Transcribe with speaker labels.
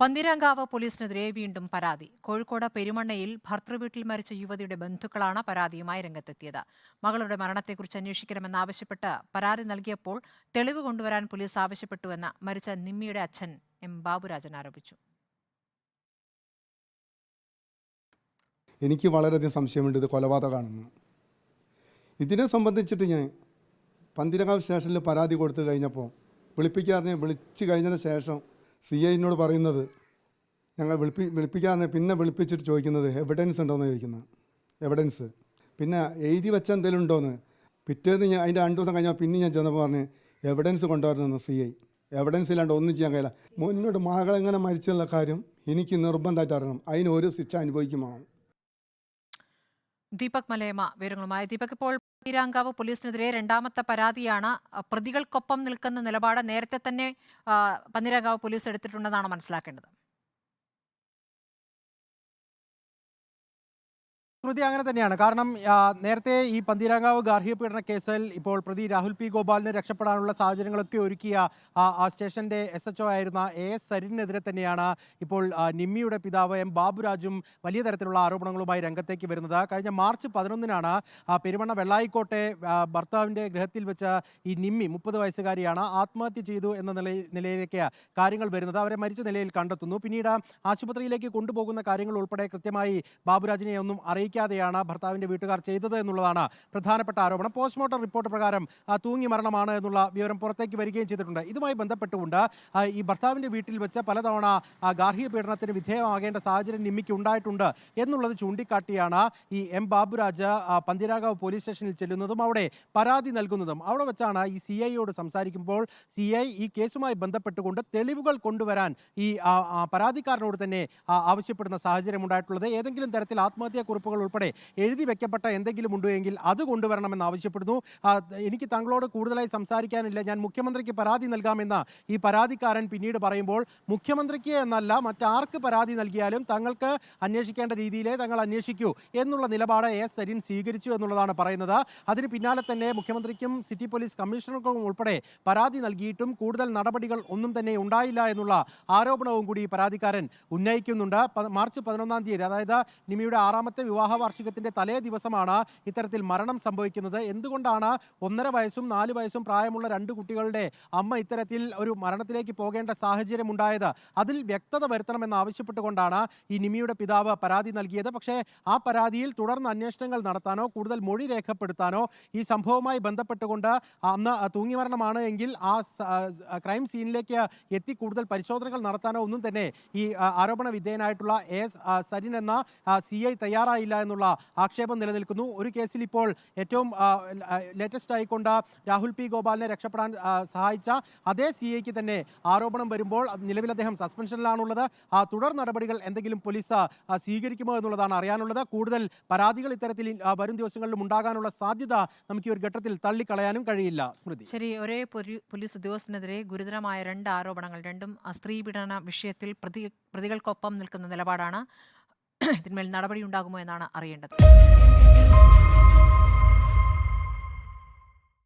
Speaker 1: പന്തിരാങ്കാവ് പോലീസിനെതിരെ വീണ്ടും പരാതി. കോഴിക്കോട് പെരുമണ്ണയിൽ ഭർത്തൃവീട്ടിൽ മരിച്ച യുവതിയുടെ ബന്ധുക്കളാണ് പരാതിയുമായി രംഗത്തെത്തിയത്. മകളുടെ മരണത്തെക്കുറിച്ച് അന്വേഷിക്കണമെന്നാവശ്യപ്പെട്ട് പരാതി നൽകിയപ്പോൾ തെളിവ് കൊണ്ടുവരാൻ പോലീസ് ആവശ്യപ്പെട്ടുവെന്ന് മരിച്ച നിമ്മിയുടെ അച്ഛൻ എം ബാബുരാജൻ ആരോപിച്ചു.
Speaker 2: എനിക്ക് വളരെയധികം സംശയമുണ്ട്. ഇത് കൊലപാതകമാണെന്ന്. ഇതിനെ സംബന്ധിച്ചിട്ട് ഞാൻ പന്തിരങ്കാവ് സ്റ്റേഷനിൽ പരാതി കൊടുത്തു കഴിഞ്ഞപ്പോൾ വിളിപ്പിക്കാറിനെ വിളിച്ചു കഴിഞ്ഞതിന് ശേഷം സി ഐനോട് പറയുന്നത് ഞങ്ങൾ വിളിപ്പി വിളിപ്പിക്കാതെ പിന്നെ വിളിപ്പിച്ചിട്ട് ചോദിക്കുന്നത് എവിഡൻസ് ഉണ്ടോയെന്ന് ചോദിക്കുന്നത് എവിഡൻസ് പിന്നെ എഴുതി വെച്ച എന്തെങ്കിലും ഉണ്ടോയെന്ന് പിറ്റേന്ന് ഞാൻ അതിന്റെ രണ്ട് ദിവസം കഴിഞ്ഞാൽ പിന്നെ ഞാൻ ചെന്നപ്പോൾ പറഞ്ഞ് എവിഡൻസ് കൊണ്ടുവരണമെന്ന് സി ഐ. എവിഡൻസ് ഇല്ലാണ്ട് ഒന്നും ചെയ്യാൻ കഴിയില്ല. മുന്നോട്ട് മകളെങ്ങനെ മരിച്ചുള്ള കാര്യം എനിക്ക് നിർബന്ധമായിട്ട് അറിയണം. അതിന് ഒരു ശിക്ഷ അനുഭവിക്കുമാണ്
Speaker 1: ദീപക് മലയമ്മ വിവരങ്ങളുമായി ദീപക് ഇപ്പോൾ പന്തിരാങ്കാവ് പോലീസിനെതിരെ രണ്ടാമത്തെ പരാതിയാണ് പ്രതികൾക്കൊപ്പം നിൽക്കുന്ന നിലപാട് നേരത്തെ തന്നെ പന്നിരാങ്കാവ് പോലീസ് എടുത്തിട്ടുണ്ടെന്നാണ് മനസ്സിലാക്കേണ്ടത്.
Speaker 3: സ്മൃതി അങ്ങനെ തന്നെയാണ്. കാരണം നേരത്തെ ഈ പന്തീരാങ്കാവ് ഗാർഹിക പീഡന കേസിൽ ഇപ്പോൾ പ്രതി രാഹുൽ പി ഗോപാലിന് രക്ഷപ്പെടാനുള്ള സാഹചര്യങ്ങളൊക്കെ ഒരുക്കിയ ആ, സ്റ്റേഷന്റെ എസ് എച്ച് ആയിരുന്ന എ എസ് സരിനെതിരെ തന്നെയാണ് ഇപ്പോൾ നിമ്മിയുടെ പിതാവ് എം ബാബുരാജും വലിയ തരത്തിലുള്ള ആരോപണങ്ങളുമായി രംഗത്തേക്ക് വരുന്നത്. കഴിഞ്ഞ മാർച്ച് പതിനൊന്നിനാണ് പെരുമണ്ണ വെള്ളായിക്കോട്ടെ ഭർത്താവിന്റെ ഗൃഹത്തിൽ വെച്ച് ഈ നിമ്മി മുപ്പത് വയസ്സുകാരിയാണ് ആത്മഹത്യ ചെയ്തു എന്ന നിലയിലേക്ക് കാര്യങ്ങൾ വരുന്നത്. അവരെ മരിച്ച നിലയിൽ കണ്ടെത്തുന്നു. പിന്നീട് ആശുപത്രിയിലേക്ക് കൊണ്ടുപോകുന്ന കാര്യങ്ങൾ ഉൾപ്പെടെ കൃത്യമായി ബാബുരാജിനെ ഒന്നും അറിയിക്കാതെയാണ് ഭർത്താവിന്റെ വീട്ടുകാർ ചെയ്തത് എന്നുള്ളതാണ് പ്രധാനപ്പെട്ട ആരോപണം. പോസ്റ്റ്മോർട്ടം റിപ്പോർട്ട് പ്രകാരം തൂങ്ങി മരണമാണ് എന്നുള്ള വിവരം പുറത്തേക്ക് വരികയും ചെയ്തിട്ടുണ്ട്. ഇതുമായി ബന്ധപ്പെട്ടുകൊണ്ട് ഈ ഭർത്താവിന്റെ വീട്ടിൽ വെച്ച് പലതവണ ഗാർഹിക പീഡനത്തിന് വിധേയമാകേണ്ട സാഹചര്യം നിമ്മിക്ക് ഉണ്ടായിട്ടുണ്ട് എന്നുള്ളത് ചൂണ്ടിക്കാട്ടിയാണ് ഈ എം. ബാബുരാജ് പന്തിരാകാവ് പോലീസ് സ്റ്റേഷനിൽ ചെല്ലുന്നതും അവിടെ പരാതി നൽകുന്നതും. അവിടെ വെച്ചാണ് ഈ സി ഐയോട് സംസാരിക്കുമ്പോൾ സി ഐ ഈ കേസുമായി ബന്ധപ്പെട്ടുകൊണ്ട് തെളിവുകൾ കൊണ്ടുവരാൻ ഈ പരാതിക്കാരനോട് തന്നെ ആവശ്യപ്പെടുന്ന സാഹചര്യം ഉണ്ടായിട്ടുള്ളത് ഏതെങ്കിലും തരത്തിൽ ആത്മഹത്യാ കുറിപ്പുകൾ ഉൾപ്പെടെ എഴുതി വെക്കപ്പെട്ട എന്തെങ്കിലും ഉണ്ടോ എങ്കിൽ അത് കൊണ്ടുവരണമെന്ന് ആവശ്യപ്പെടുന്നു. എനിക്ക് താങ്കളോട് കൂടുതലായി സംസാരിക്കാനില്ല. ഞാൻ മുഖ്യമന്ത്രിക്ക് പരാതി നൽകാമെന്ന ഈ പരാതിക്കാരൻ പിന്നീട് പറയുമ്പോൾ മുഖ്യമന്ത്രിക്ക് എന്നല്ല മറ്റാർക്ക് പരാതി നൽകിയാലും തങ്ങൾക്ക് അന്വേഷിക്കേണ്ട രീതിയിലേ തങ്ങൾ അന്വേഷിക്കൂ എന്നുള്ള നിലപാട് എസ് സരിൻ സ്വീകരിച്ചു എന്നുള്ളതാണ് പറയുന്നത്. അതിന് പിന്നാലെ തന്നെ മുഖ്യമന്ത്രിക്കും സിറ്റി പോലീസ് കമ്മീഷണർക്കും ഉൾപ്പെടെ പരാതി നൽകിയിട്ടും കൂടുതൽ നടപടികൾ ഒന്നും തന്നെ ഉണ്ടായില്ല എന്നുള്ള ആരോപണവും കൂടി പരാതിക്കാരൻ ഉന്നയിക്കുന്നുണ്ട്. മാർച്ച് പതിനൊന്നാം തീയതി അതായത് നിമിയുടെ ആറാമത്തെ വിവാഹ വാർഷികത്തിന്റെ തലേ ദിവസമാണ് ഇത്തരത്തിൽ മരണം സംഭവിക്കുന്നത്. എന്തുകൊണ്ടാണ് ഒന്നര വയസ്സും നാല് വയസ്സും പ്രായമുള്ള രണ്ട് കുട്ടികളുടെ അമ്മ ഇത്തരത്തിൽ ഒരു മരണത്തിലേക്ക് പോകേണ്ട സാഹചര്യം ഉണ്ടായത് അതിൽ വ്യക്തത വരുത്തണമെന്ന് ആവശ്യപ്പെട്ടുകൊണ്ടാണ് ഈ നിമിയുടെ പിതാവ് പരാതി നൽകിയത്. പക്ഷേ ആ പരാതിയിൽ തുടർന്ന് അന്വേഷണങ്ങൾ നടത്താനോ കൂടുതൽ മൊഴി രേഖപ്പെടുത്താനോ ഈ സംഭവവുമായി ബന്ധപ്പെട്ടുകൊണ്ട് അന്ന് തൂങ്ങി മരണമാണ് എങ്കിൽ ആ ക്രൈം സീനിലേക്ക് എത്തി കൂടുതൽ പരിശോധനകൾ നടത്താനോ ഒന്നും തന്നെ ഈ ആരോപണ വിധേയനായിട്ടുള്ള എസ് സരിൻ എന്ന സി ഐ തയ്യാറായില്ല എന്നുള്ള ആക്ഷേപം നിലനിൽക്കുന്നു. ഒരു കേസിൽ ഇപ്പോൾ ഏറ്റവും ലേറ്റസ്റ്റ് ആയിക്കൊണ്ട് രാഹുൽ പി ഗോപാലിനെ രക്ഷപ്പെടാൻ സഹായിച്ച അതേ സി ഐക്ക് തന്നെ ആരോപണം വരുമ്പോൾ നിലവിൽ അദ്ദേഹം സസ്പെൻഷനിലാണുള്ളത്. തുടർ നടപടികൾ എന്തെങ്കിലും പോലീസ് സ്വീകരിക്കുമോ എന്നുള്ളതാണ് അറിയാനുള്ളത്. കൂടുതൽ പരാതികൾ ഇത്തരത്തിൽ വരും ദിവസങ്ങളിലും ഉണ്ടാകാനുള്ള സാധ്യത നമുക്ക് ഈ ഒരു ഘട്ടത്തിൽ തള്ളിക്കളയാനും കഴിയില്ല. സ്മൃതി.
Speaker 1: ശരി ഒരേ പോലീസ് ഉദ്യോഗസ്ഥനെതിരെ ഗുരുതരമായ രണ്ട് ആരോപണങ്ങൾ. രണ്ടും സ്ത്രീ പീഡന വിഷയത്തിൽ പ്രതി പ്രതികൾക്കൊപ്പം നിൽക്കുന്ന നിലപാടാണ്. ഇതിന്മേൽ നടപടിയുണ്ടാകുമോ എന്നാണ് അറിയേണ്ടത്.